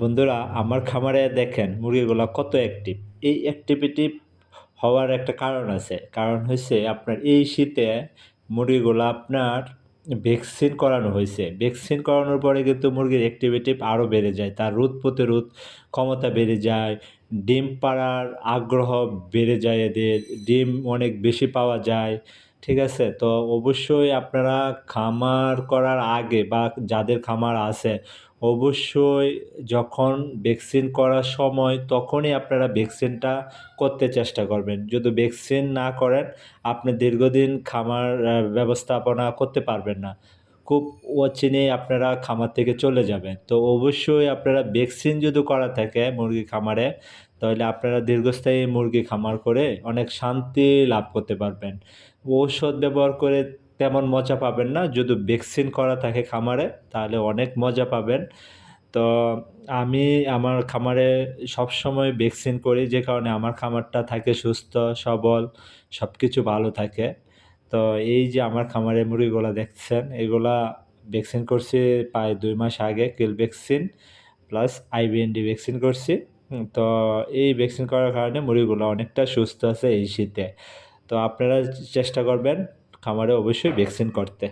বন্ধুরা, আমার খামারে দেখেন মুরগিগুলো কত অ্যাক্টিভ এই অ্যাক্টিভিটি হওয়ার একটা কারণ আছে। কারণ হচ্ছে আপনার এই শীতে মুরগিগুলো আপনার ভ্যাকসিন করানো হয়েছে ভ্যাকসিন করানোর পরে কিন্তু মুরগির অ্যাক্টিভিটি আরও বেড়ে যায়। তার রোদ প্রতিরোধ ক্ষমতা বেড়ে যায়। ডিম পাড়ার আগ্রহ বেড়ে যায় এদের। ডিম অনেক বেশি পাওয়া যায়। ঠিক আছে? তো অবশ্যই আপনারা খামার করার আগে বা যাদের খামার আছে, অবশ্যই যখন ভ্যাকসিন করার সময় তখনই আপনারা ভ্যাকসিনটা করতে চেষ্টা করবেন। যদি ভ্যাকসিন না করেন, আপনি দীর্ঘদিন খামার ব্যবস্থাপনা করতে পারবেন না। খুব অচিনে আপনারা খামার থেকে চলে যাবেন। তো অবশ্যই আপনারা ভ্যাকসিন যদি করা থাকে মুরগি খামারে, তাহলে আপনারা দীর্ঘস্থায়ী মুরগি খামার করে অনেক শান্তি লাভ করতে পারবেন। ঔষধ ব্যবহার করে তেমন মজা পাবেন না। যদি ভ্যাকসিন করা থাকে খামারে, তাহলে অনেক মজা পাবেন। তো আমি আমার খামারে সবসময় ভ্যাকসিন করি, যে কারণে আমার খামারটা থাকে সুস্থ, সবল সব কিছু ভালো থাকে। তো এই যে আমার খামারে মুরগিগুলো দেখছেন, এগুলা ভ্যাকসিন করছি প্রায় দুই মাস আগে, kill vaccine plus IBND vaccine করছি। তো এই ভ্যাকসিন করার কারণে মুরগিগুলো অনেকটা সুস্থ আছে এই শীতে। তো আপনারা চেষ্টা করবেন খামারে অবশ্যই ভ্যাকসিন করতে।